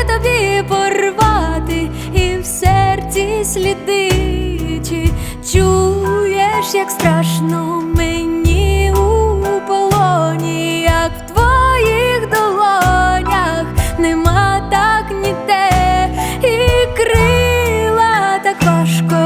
хоче тобі порвати, і в серці слідичі чуєш, як страшно мені у полоні, як в твоїх долонях нема так ні те, і крила так важко.